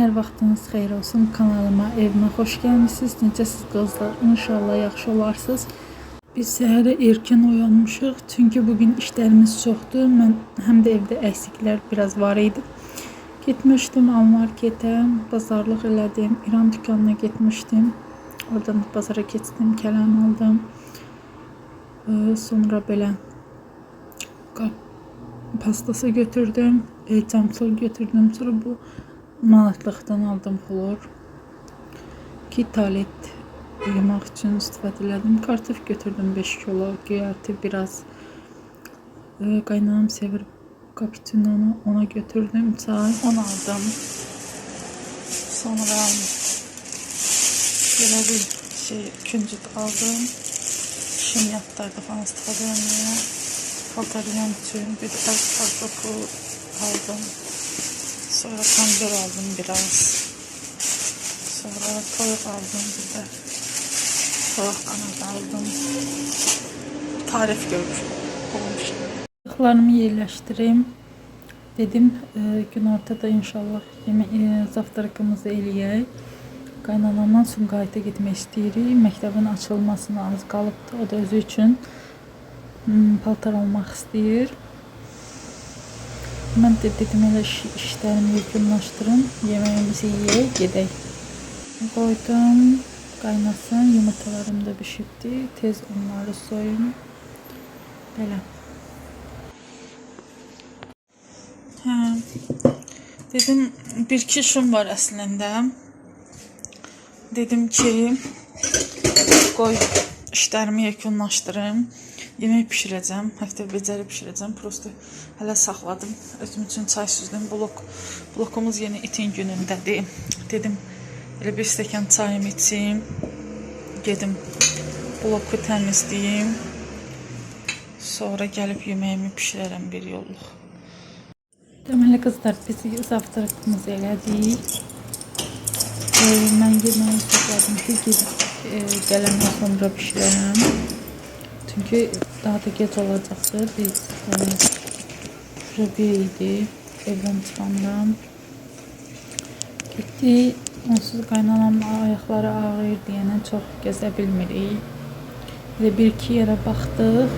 hər vaxtınız xeyir olsun. Kanalıma, evimə xoş gəlmisiniz. Necəsiz qızlar? İnşallah yaxşı olarsınız. Biz səhərə erkən oyanmışıq, çünki bu gün işlərimiz çoxdur. Mən həm də evdə əksiklər biraz var idi. Getmişdim marketə, bazarlıq elədim. İran dükanına getmişdim. Oradan bazara keçdim, kələm aldım. Sonra belə qap pastası götürdüm. E, camsıl götürdüm. Sonra bu manatlıqdan aldım xlor. Ki talet yumaq üçün istifadə elədim. Kartof götürdüm 5 kilo. Göyərti biraz e, qaynanam sevir kapuçinonu ona götürdüm. Çay onu aldım. Sonra belə bir şey küncüt aldım. Şinyatlarda falan istifadə etmeye. Paltaryan için bir tas kartofu aldım. Sonra pancar aldım biraz. Sonra tavuk aldım bir de. Tavuk kanadı aldım. Tarif görmüş olmuş. Balıklarımı yerleştireyim. Dedim e, gün ortada inşallah yeme e, zavtraqımızı eləyək. Qaynanamdan Sumqayıta getmək istəyirik. Məktəbin açılmasına az qalıbdı. O da özü üçün paltar almaq istəyir. Mən də dedim elə iş, işlərimi yekunlaşdırım. Yeməyimizi yeyək, gedək. Qoydum, qaynasın. Yumurtalarım da bişibdi. Tez onları soyun. Belə. Hə. Dedim bir iki var əslində. Dedim ki, qoy işlərimi yekunlaşdırım. Yemək bişirəcəm. Həftə becəri bişirəcəm. Prosta hələ saxladım. Özüm üçün çay süzdüm. Blok blokumuz yeni itin günündədir. Dedim elə bir stəkan çayımı içim. Gedim bloku təmizləyim. Sonra gəlib yeməyimi bişirərəm bir yolluq. Deməli qızlar, biz zavtraqımızı elədik. E, mən yeməyi saxladım ki, gedib e, sonra bişirərəm. Çünki daha da gec olacaqdır. Biz e, Rübiyə idi evdən çıxanda. Getdik. Onsuz qaynanamın ayaqları ağrıyır deyənə çox gəzə bilmirik. Bir iki yerə baxdıq.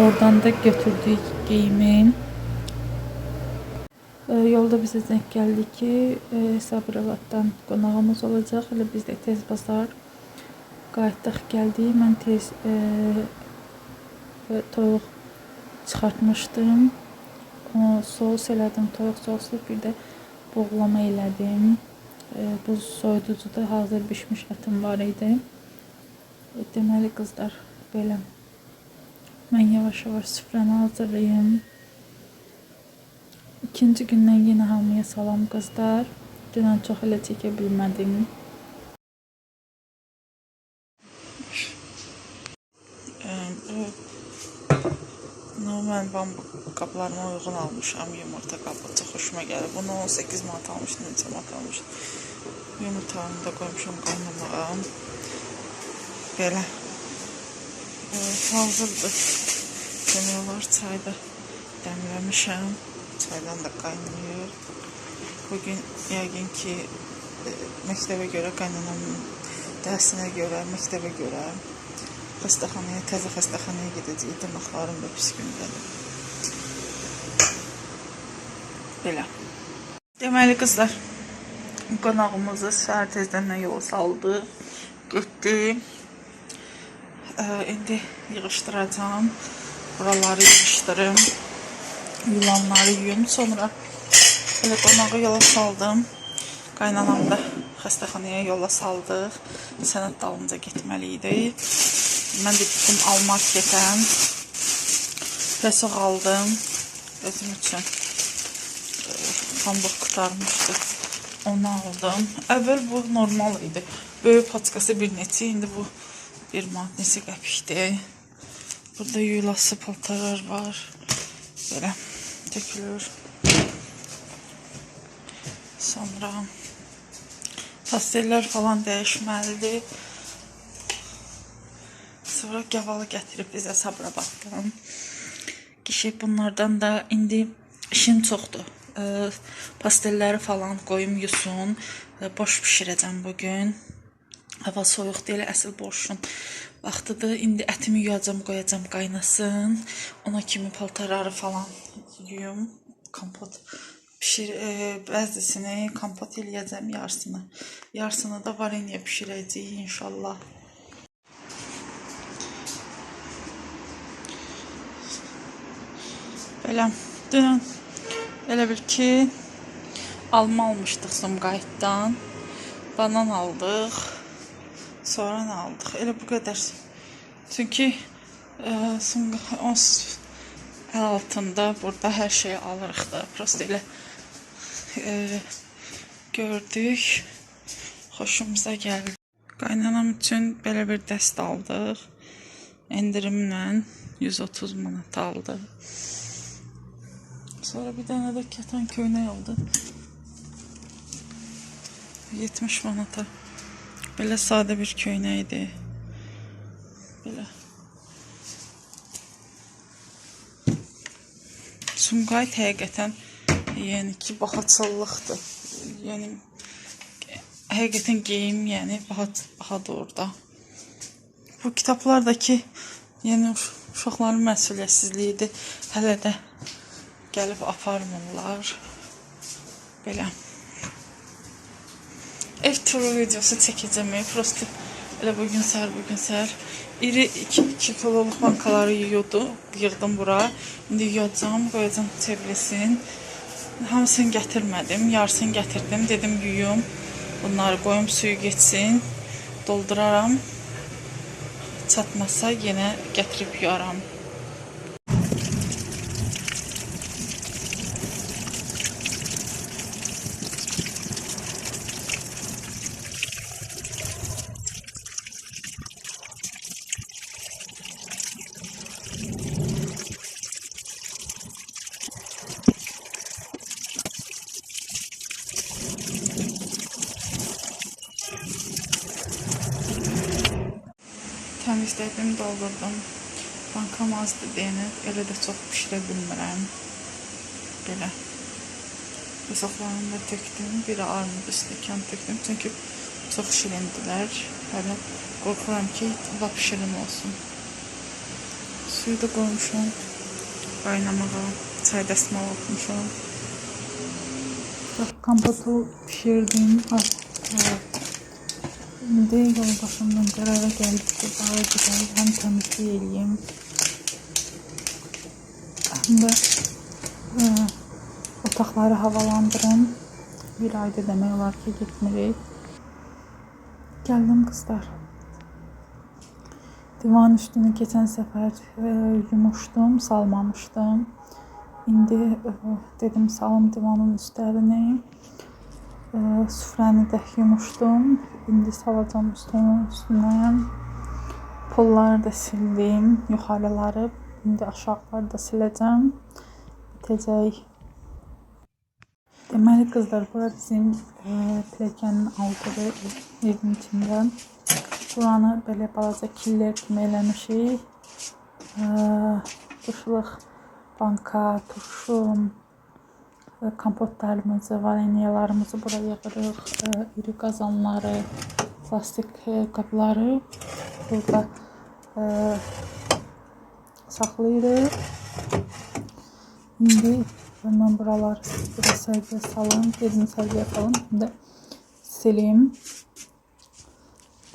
Oradan da götürdük geyimin. E, yolda bizə zəng gəldi ki, e, Sabiravatdan qonağımız olacaq. Biz də tez bazar qayıtdıq gəldik. Mən tez e, e, toyuq çıxartmışdım. Onu sos elədim, toyuq soslu bir də buğlama elədim. E, bu soyuducuda hazır bişmiş ətim var idi. E, deməli qızlar belə. Mən yavaş-yavaş süfrəmi hazırlayım. İkinci gündən yenə hamıya salam qızlar. Dünən çox elə çəkə bilmədim. Bu normal bambu qablarıma uyğun almışam yumurta qabı. Çox xoşuma gəlir. Bunu 18 manat almışdım, neçə manat almışdım. Yumurtanı da qoymuşam qaynamağa. Belə. Evet, hazırdır. Demək olar çayda dəmləmişəm. Çaydan da qaynayır. Bugün yəqin ki e, məktəbə görə qaynanamın dərsinə görə, məktəbə görə xəstəxanaya, təzə xəstəxanaya gedəcəyik. Dırnaqlarım da pis gündədir. Belə. Deməli qızlar, qonağımızı səhər tezdən yola saldı. Getdi. İndi yığışdıracağam. Buraları yığışdırım. Yulanları yuyum. Sonra elə qonağı yola saldım. Qaynanam da xəstəxanaya yola saldıq. Sənət dalınca getməli. Mən də gittim al marketdən. Pesok aldım. Özüm üçün. Pambıq qutarmışdı. Onu aldım. Əvvəl bu normal idi. Böyük paçkası bir neçə, indi bu bir manat neçə qəpikdir. Burada yulası paltarlar var. Belə tökülür. Sonra pasteller falan dəyişməlidir. Sonra gavalı gətirib bizə sabra batdım. Kişi bunlardan da indi işim çoxdur. e, pastelləri falan qoyum yusun. E, boş bişirəcəm bu gün. Hava soyuq deyil, əsl boşun vaxtıdır. İndi ətimi yuyacam, qoyacam qaynasın. Ona kimi paltarları falan yuyum. Kompot pişir, e, bəzisini kompot eləyəcəm yarısını. Yarısını da varenya bişirəcəyik inşallah. Belə dünən elə bil ki alma almışdıq Sumqayıtdan. Banan aldıq. Sonra nə aldıq? Elə bu qədər. Çünki e, Sumqayıt əl altında burada hər şeyi alırıq da. Prosta elə e, gördük. Xoşumuza gəldi. Qaynanam üçün belə bir dəst aldıq. Endirimlə 130 manat aldı. Sonra bir tane de keten köynək aldı. 70 manata. Belə sadə bir köynək idi. Belə. Sumqayıt həqiqətən yəni ki, bahaçıllıqdır. Yəni həqiqətən geyim, yəni bahat bahadır orada. Bu kitablardakı yəni uşaq- uşaqların məsuliyyətsizliyidir. Hələ də gəlib aparmırlar. Belə. Ev turu videosu çəkəcəm. Prosta elə bu gün səhər, bu gün səhər iri 2 kiloluq bankaları yiyordu. Yığdım bura. İndi yuyacam, qoyacam çevrilsin. Hamısını gətirmədim. Yarısını gətirdim. Dedim yuyum. Bunları qoyum suyu geçsin. Dolduraram. Çatmasa yenə gətirib yuyaram. Təmizlədim, doldurdum. Bankam azdır deyənə elə də çox bişirə bilmirəm. Belə. Qızaqlarını da tökdüm. Biri armud stəkan tökdüm. Çünki çox şirindilər. Hələ qorxuram ki, lap şirin olsun. Suyu da qoymuşam. Qaynamağa. Çay dəsmal atmışam. Kompotu pişirdim. İndi yoldaşımla qərara gəldik ki, bağa gedək, həm təmizlik eləyim, həm də ə, otaqları havalandırım. Bir ayda demək olar ki, getmirik. Gəldim qızlar. Divan üstünü keçən səfər ə, yumuşdum, salmamışdım. İndi ə, dedim salım divanın üstlərini. Süfrəni də yumuşdum. İndi salacağım üstünün üstünə. Pulları da sildim, yuxarıları. İndi aşağıları da siləcəm. Bitəcək. Deməli qızlar, bura bizim e, pilləkənin altıdır ev- evin içində. Buranı belə balaca killər kimi eləmişik. E, qışlıq banka, turşu, e, kompotlarımızı, varenyalarımızı buraya yığırıq. E, iri qazanları, plastik e, qabları burada e, saxlayırıq. İndi mən buraları biraz sərgiyə salım, birini sərgiyə salım, şimdi silim.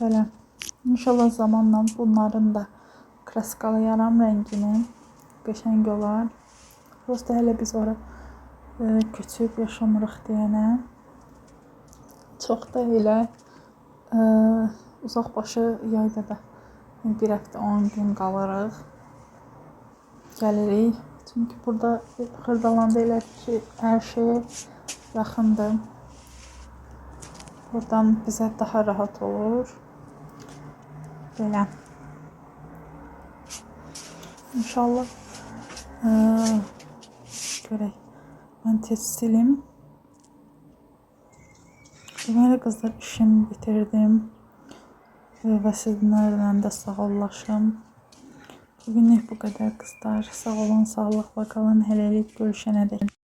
Belə. İnşallah zamanla bunların da kraskalayaram rəngini. Qəşəng olar. Prosta hələ biz ora e, köçüb yaşamırıq deyənə. Çox da elə e, uzaqbaşı yayda da bir həftə 10 gün qalırıq. Gəlirik. Çünki burada Xırdalanda elə ki, hər şey yaxındır. Buradan bizə daha rahat olur. Belə. İnşallah e, görək. Mən tez silim. Deməli qızlar işimi bitirdim. Və sizinlərlə də sağollaşım. Bugünlük bu qədər qızlar. Sağ olun, sağlıqla qalın. Hələlik görüşənə dək.